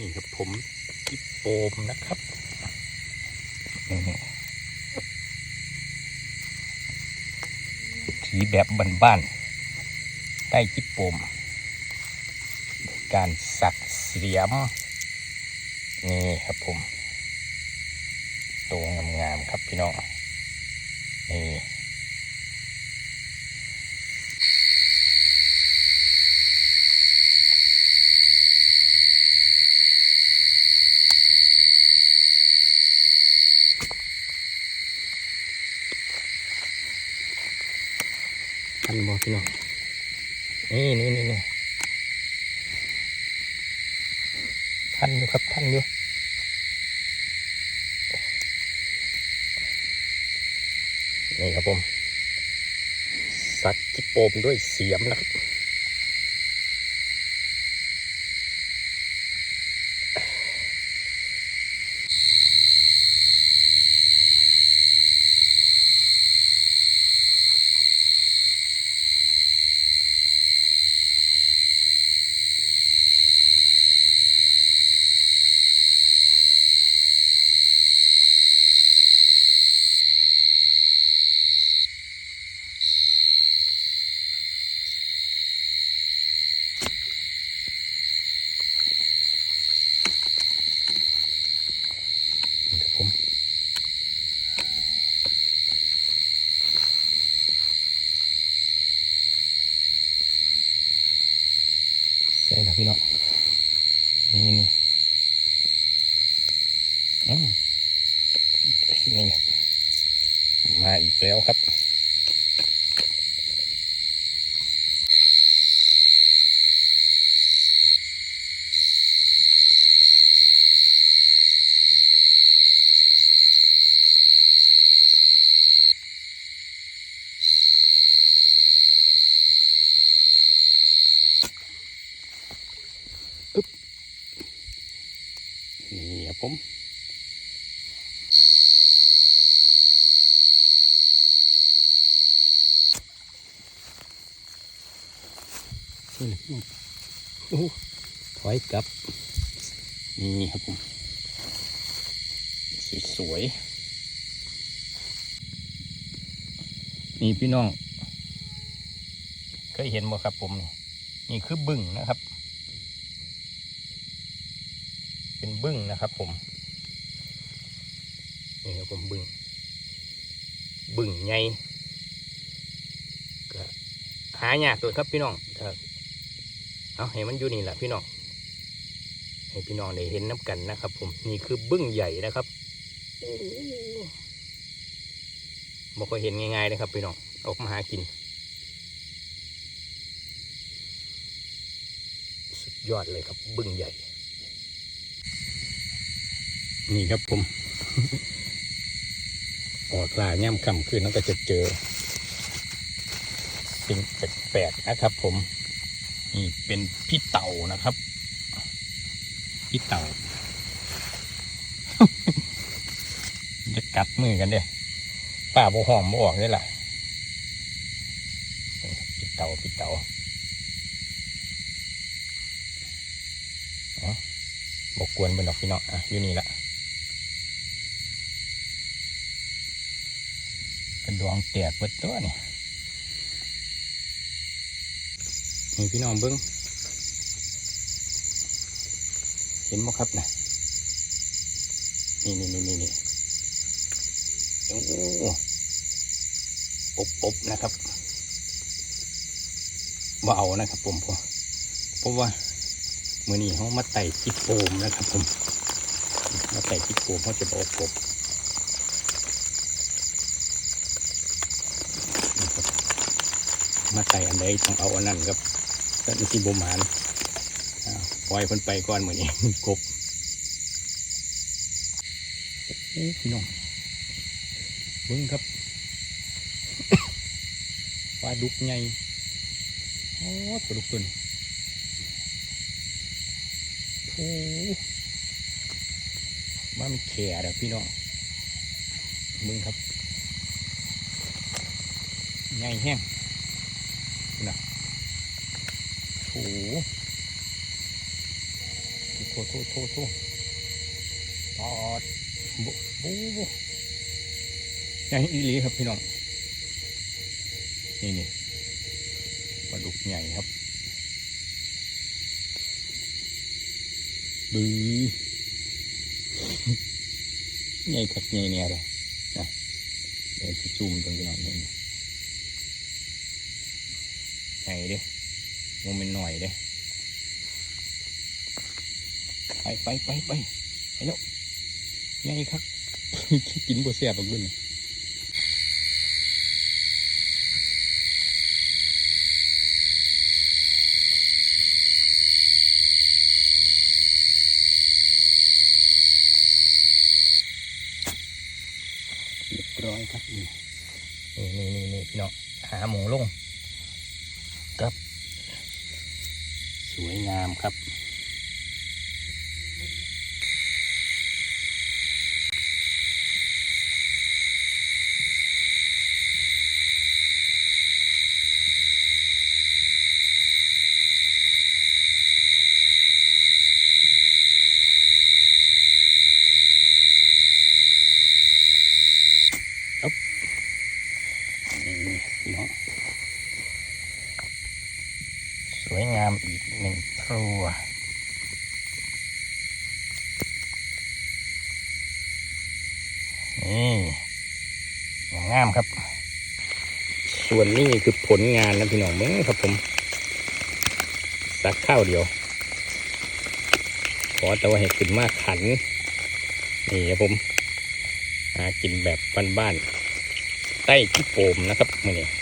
นี่ครับผมจิปโปมนะครับนี่ถีแบบบ้านๆได้จิปโปม การสักเสียม นี่ครับผมตัวงามๆครับพี่น้อง นี่ ทันบอพี่น้องนี่นี่นี่นี่ทันอยู่ครับทันอยู่นี่ครับผมสัตว์ที่โปมด้วยเสียมนะครับ นี่ครับผมใส่แล้วพี่น้องนี่นี่อืม นี่มาอีกแล้วครับนี่ครับผม นี่โอ้ ถอยกลับ นี่ครับผม สวยๆ นี่พี่น้อง เคยเห็นบ่ครับผมนี่นี่คือบึ้งนะครับ เป็นบึ้งนะครับผม นี่ครับผมบึ้ง บึ้งใหญ่ก็หายากตัวครับพี่น้องก็ เอาให้มันอยู่นี่แหละพี่น้องให้พี่น้องได้เห็นน้ำกันนะครับ ผมนี่คือบึ้งใหญ่นะครับบอกว่าเห็นง่ายๆนะครับพี่น้องออกมาหากิน สุดยอดเลยครับ บึ้งใหญ่ นี่ครับผม ออกล่าย่ำค่ำคืนแล้วก็จะเจอสิ่งแปลกๆนะครับผม นี่เป็นพี่เต่านะครับ พี่เต่า จะกัดมือกันเด้ป้าบ่หอมบ่ออกเลยล่ะพี่เต่าพี่เต่าอ๋อบกวนเป็นดอกพี่น้องอะอยู่นี่ละกระดวงแตกเปิดตัวนี่ นี่พี่น้องเบิ้งเห็นไหมครับนะนี่นี่นี่นี่นี่โอ้อบอบนะครับว่าเอานะครับผมเพราะเพราะว่ามือนี้เขามาไต่จิตโปมนะครับผมมาไต่จิตโปมเขาจะอกอบนะครับมาไต่อันใดต้องเอาอันนั้นครับ ก็มีที่บหมานอ้าวปล่อยคนไปก่อนเหมือนนี้กบโอ้พี่น้องเบิ้งครับปลาดุกใหญ่โอ้ปลาดุกตัวนี้โอ้มามแข่เด้อพี่น้องเบิ้งครับใหญ่แห้งนะ โอ้โหโทโทษโทษโทษปอดบุบุบุใหญ่อีหลีครับพี่น้อง นี่นี่ปลาดุกใหญ่ครับบือใหญ่คักใหญ่เนี่ยเลยนะเดี๋ยวจะซูมตรงนี้หน่อยนึงใหญ่เด้ โมเมนหน่อยเด้ไปไปไปไปไปแล้วใหญ่ครับกินบัวเสียบออกด้วยนี่เรียบร้อยครับนี่นี่นี่นี่พี่น้องหาหมูลงครับ วยงามครับนี่พี่น้องสวยงามอีก หนึ่งครัวนี่อย่างงามครับ ส่วนนี้คือผลงานนะพี่น้องเมื่อครับผมสักข้าวเดียว ขอแต่ว่าให้ขึ้นมากขัน นี่ครับผมหากินแบบบ้านๆใต้ที่โปมนะครับมื่อนี้